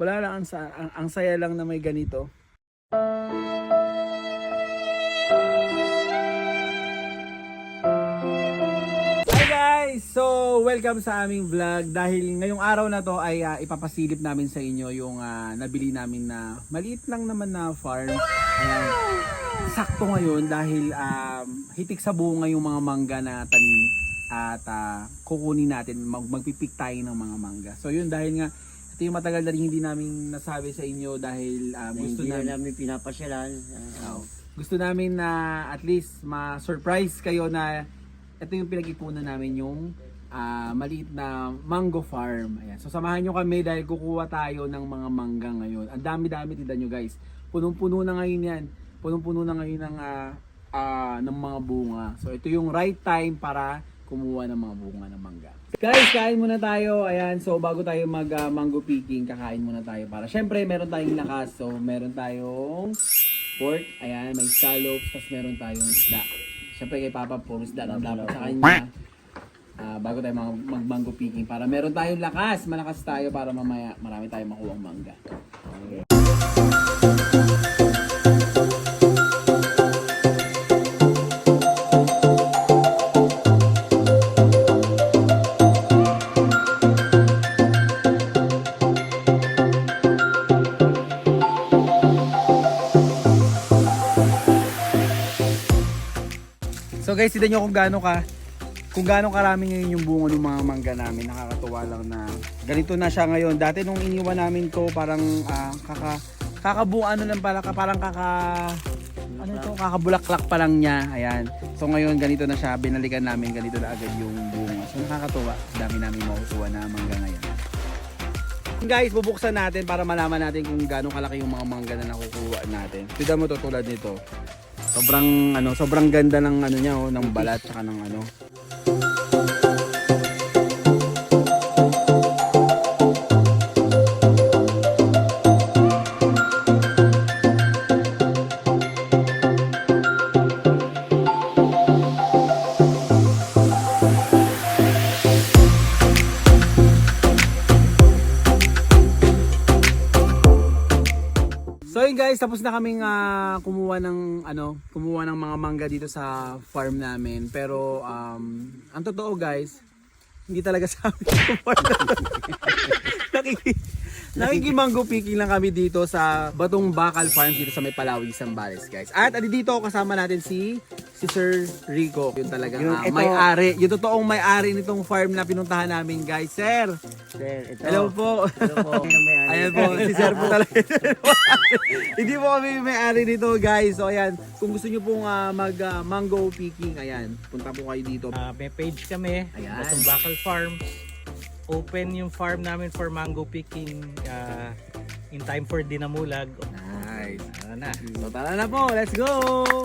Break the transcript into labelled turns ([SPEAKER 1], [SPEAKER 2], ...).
[SPEAKER 1] Wala lang, ang, ang, ang saya lang na may ganito. Hi guys! So, welcome sa aming vlog. Dahil ngayong araw na to ay ah, ipapasilip namin sa inyo yung ah, nabili namin na maliit lang naman na farm. Ayan. Sakto ngayon dahil um, hitik sa bunga yung mga mangga na tanim at ah, kukunin natin, mag magpipik tayo ng mga mangga. So yun dahil nga ito yung matagal na rin hindi namin nasabi sa inyo dahil um,
[SPEAKER 2] Na
[SPEAKER 1] gusto
[SPEAKER 2] hindi
[SPEAKER 1] namin
[SPEAKER 2] na namin pinapasyalan. Ah,
[SPEAKER 1] Oo. Gusto namin na at least ma-surprise kayo na ito yung pinag-ipunan namin yung ah, maliit na mango farm. Ayan. So samahan nyo kami dahil kukuha tayo ng mga mangga ngayon. Ang dami-dami tignan nyo guys. Punong-puno na ngayon yan. Punong-puno na ngayon ng, ah, ah, ng mga bunga. So ito yung right time para kumuha ng mga bunga ng mangga. Guys, kain muna tayo. Ayan, so bago tayo mag ah, mango picking, kakain muna tayo para syempre meron tayong lakas. So meron tayong pork, ayan, may scallops, tapos meron tayong isda. Siyempre kay Papa, puro isda lang dapat sa kanya. Ah, bago tayo mag, mag-mango picking para meron tayong lakas, malakas tayo para mamaya marami tayong makuha mangga. So guys, tignan nyo kung gaano ka kung gaano karami ngayon yung bunga ng mga mangga namin. Nakakatuwa lang na ganito na siya ngayon. Dati nung iniwan namin to parang ah, kaka kakabu ano lang pala parang kaka ano to kakabulaklak pa lang niya. Ayan. So ngayon ganito na siya. Binalikan namin ganito na agad yung bunga. So nakakatuwa. Dami namin makukuha na mangga ngayon. Guys, bubuksan natin para malaman natin kung gaano kalaki yung mga mangga na nakukuha natin. Tignan mo to tulad nito. Sobrang ano, sobrang ganda ng ano niya oh, ng balat tsaka ng ano. So yun guys, tapos na kaming ah, kumuha ng ano, kumuha ng mga mangga dito sa farm namin. Pero um, ang totoo guys, hindi talaga sa amin yung farm na to. Nakiki Nakikimango picking lang kami dito sa Batong Bakal Farm dito sa may Palawi, Zambales guys. At adi dito kasama natin si si Sir Rico. Yun talagang
[SPEAKER 2] Yung
[SPEAKER 1] ah,
[SPEAKER 2] ito-
[SPEAKER 1] may-ari. Yung totoong may-ari nitong farm na pinuntahan namin guys. Sir,
[SPEAKER 2] Sir, ito.
[SPEAKER 1] hello po.
[SPEAKER 2] Hello po.
[SPEAKER 1] Ayan po, si Sir po talaga. Hindi po kami may-ari nito guys. So ayan, kung gusto nyo pong ah, mag ah, mango picking, ayan, punta po kayo dito.
[SPEAKER 3] Ah, may page kami,
[SPEAKER 1] Ayan.
[SPEAKER 3] Batong Bakal Farms. Open yung farm namin for mango picking ah, in time for dinamulag.
[SPEAKER 1] Nice.
[SPEAKER 3] Ano na.
[SPEAKER 1] So tara na po, let's go!